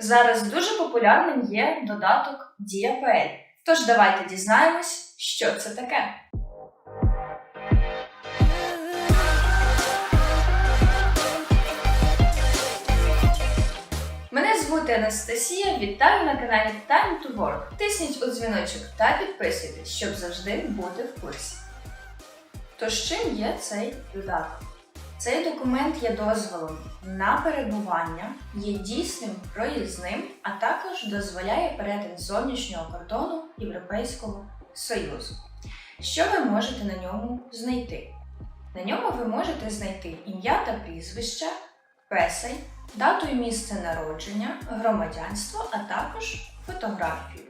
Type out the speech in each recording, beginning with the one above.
Зараз дуже популярним є додаток DiaPL. Тож давайте дізнаємось, що це таке. Мене звути Анастасія. Вітаю на каналі Time to Work. Тисніть у дзвіночок та підписуйтесь, щоб завжди бути в курсі. Тож чим є цей додаток? Цей документ є дозволом на перебування, є дійсним проїзним, а також дозволяє перетин зовнішнього кордону Європейського Союзу. Що ви можете на ньому знайти? На ньому ви можете знайти ім'я та прізвище, песень, дату і місце народження, громадянство, а також фотографію.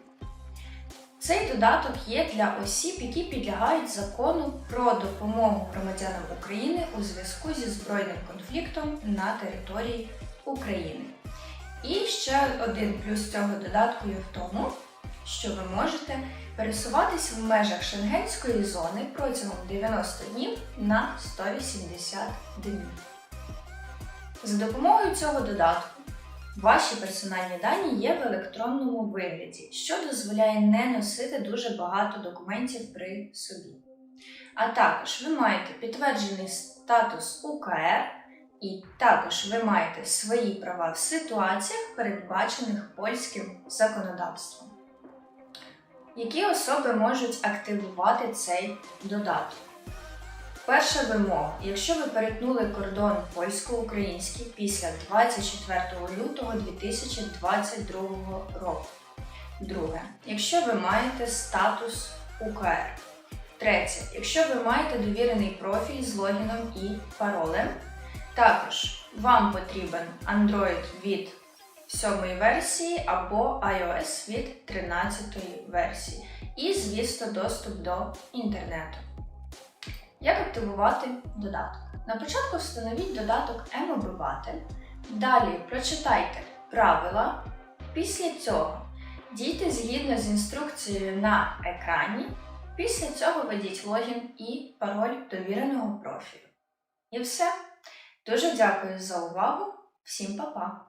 Цей додаток є для осіб, які підлягають закону про допомогу громадянам України у зв'язку зі збройним конфліктом на території України. І ще один плюс цього додатку є в тому, що ви можете пересуватись в межах шенгенської зони протягом 90 днів на 180 днів. За допомогою цього додатку Ваші персональні дані є в електронному вигляді, що дозволяє не носити дуже багато документів при собі. А також ви маєте підтверджений статус УКР, і також ви маєте свої права в ситуаціях, передбачених польським законодавством. Які особи можуть активувати цей додаток? Перша вимога. Якщо ви перетнули кордон польсько-український після 24 лютого 2022 року. Друге. Якщо ви маєте статус УКР. Третє. Якщо ви маєте довірений профіль з логіном і паролем. Також вам потрібен Android від 7 версії або iOS від 13 версії. І, звісно, доступ до інтернету. Як активувати додаток? На початку встановіть додаток М-Обиватель. Далі прочитайте правила. Після цього дійте згідно з інструкцією на екрані. Після цього введіть логін і пароль довіреного профілю. І все. Дуже дякую за увагу. Всім па-па!